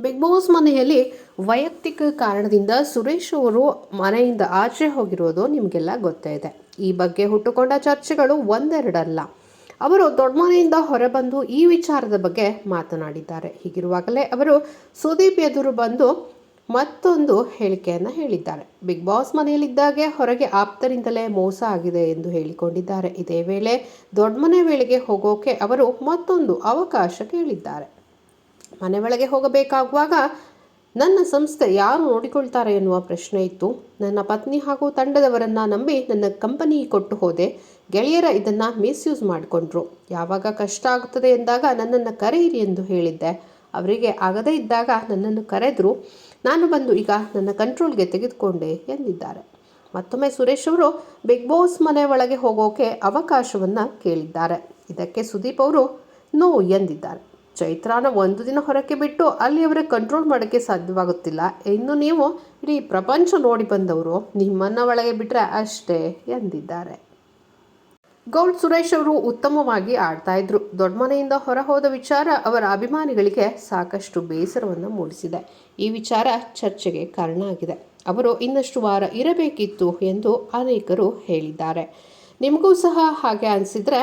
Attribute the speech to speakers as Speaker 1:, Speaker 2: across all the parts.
Speaker 1: Big boss ಮನೆಯಲ್ಲಿ ವೈಯಕ್ತಿಕ ಕಾರಣದಿಂದ ಸುರೇಶ್ ಅವರು ಮನೆಯಿಂದ ಆಚೆ ಹೋಗಿರೋದು ನಿಮಗೆಲ್ಲ ಗೊತ್ತೇ ಇದೆ. ಈ ಬಗ್ಗೆ ಹುಟ್ಟುಕೊಂಡ ಚರ್ಚೆಗಳು ಒಂದೆರಡಲ್ಲ. ಅವರು ದೊಡ್ಡ ಮನೆಯಿಂದ ಹೊರಬಂದು ಈ ವಿಚಾರದ ಬಗ್ಗೆ ಮಾತನಾಡಿದ್ದಾರೆ. ಹೀಗಿರುವಾಗಲೇ ಅವರು ಸುದೀಪ್ ಎದುರು ಬಂದು ಮತ್ತೊಂದು ಹೇಳಿಕೆಯನ್ನು ಹೇಳಿದ್ದಾರೆ. ಬಿಗ್ ಬಾಸ್ ಮನೆಯಲ್ಲಿದ್ದಾಗೆ ಹೊರಗೆ ಆಪ್ತರಿಂದಲೇ ಮೋಸ ಆಗಿದೆ ಎಂದು ಹೇಳಿಕೊಂಡಿದ್ದಾರೆ. ಇದೇ ವೇಳೆ ದೊಡ್ಡ ಮನೆ ವೇಳೆಗೆ ಹೋಗೋಕೆ ಅವರು ಮತ್ತೊಂದು ಅವಕಾಶ ಕೇಳಿದ್ದಾರೆ. ಮನೆ ಒಳಗೆ ಹೋಗಬೇಕಾಗುವಾಗ ನನ್ನ ಸಂಸ್ಥೆ ಯಾರು ನೋಡಿಕೊಳ್ತಾರೆ ಎನ್ನುವ ಪ್ರಶ್ನೆ ಇತ್ತು. ನನ್ನ ಪತ್ನಿ ಹಾಗೂ ತಂಡದವರನ್ನು ನಂಬಿ ನನ್ನ ಕಂಪನಿ ಕೊಟ್ಟು ಹೋದೆ. ಗೆಳೆಯರ ಇದನ್ನು ಮಿಸ್ಯೂಸ್ ಮಾಡಿಕೊಂಡ್ರು. ಯಾವಾಗ ಕಷ್ಟ ಆಗುತ್ತದೆ ಎಂದಾಗ ನನ್ನನ್ನು ಕರೆಯಿರಿ ಎಂದು ಹೇಳಿದ್ದೆ. ಅವರಿಗೆ ಆಗದೇ ಇದ್ದಾಗ ನನ್ನನ್ನು ಕರೆದ್ರು. ನಾನು ಬಂದು ಈಗ ನನ್ನ ಕಂಟ್ರೋಲ್ಗೆ ತೆಗೆದುಕೊಂಡೆ ಎಂದಿದ್ದಾರೆ. ಮತ್ತೊಮ್ಮೆ ಸುರೇಶ್ ಅವರು ಬಿಗ್ ಬಾಸ್ ಮನೆ ಒಳಗೆ ಹೋಗೋಕೆ ಅವಕಾಶವನ್ನು ಕೇಳಿದ್ದಾರೆ. ಇದಕ್ಕೆ ಸುದೀಪ್ ಅವರು ನೋ ಎಂದಿದ್ದಾರೆ. ಚೈತ್ರಾನ ಒಂದು ದಿನ ಹೊರಕ್ಕೆ ಬಿಟ್ಟು ಅಲ್ಲಿ ಅವರ ಕಂಟ್ರೋಲ್ ಮಾಡೋಕ್ಕೆ ಸಾಧ್ಯವಾಗುತ್ತಿಲ್ಲ. ಇನ್ನು ನೀವು ಇಡೀ ಪ್ರಪಂಚ ನೋಡಿ ಬಂದವರು ನಿಮ್ಮನ್ನು ಒಳಗೆ ಬಿಟ್ಟರೆ ಅಷ್ಟೇ ಎಂದಿದ್ದಾರೆ. ಗೌಡ್ ಸುರೇಶ್ ಅವರು ಉತ್ತಮವಾಗಿ ಆಡ್ತಾ ಇದ್ರು. ದೊಡ್ಡ ಮನೆಯಿಂದ ಹೊರ ಹೋದ ವಿಚಾರ ಅವರ ಅಭಿಮಾನಿಗಳಿಗೆ ಸಾಕಷ್ಟು ಬೇಸರವನ್ನು ಮೂಡಿಸಿದೆ. ಈ ವಿಚಾರ ಚರ್ಚೆಗೆ ಕಾರಣ ಆಗಿದೆ. ಅವರು ಇನ್ನಷ್ಟು ವಾರ ಇರಬೇಕಿತ್ತು ಎಂದು ಅನೇಕರು ಹೇಳಿದ್ದಾರೆ. ನಿಮಗೂ ಸಹ ಹಾಗೆ ಅನಿಸಿದರೆ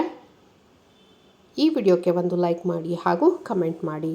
Speaker 1: ಈ ವಿಡಿಯೋಕ್ಕೆ ಒಂದು ಲೈಕ್ ಮಾಡಿ ಹಾಗೂ ಕಮೆಂಟ್ ಮಾಡಿ.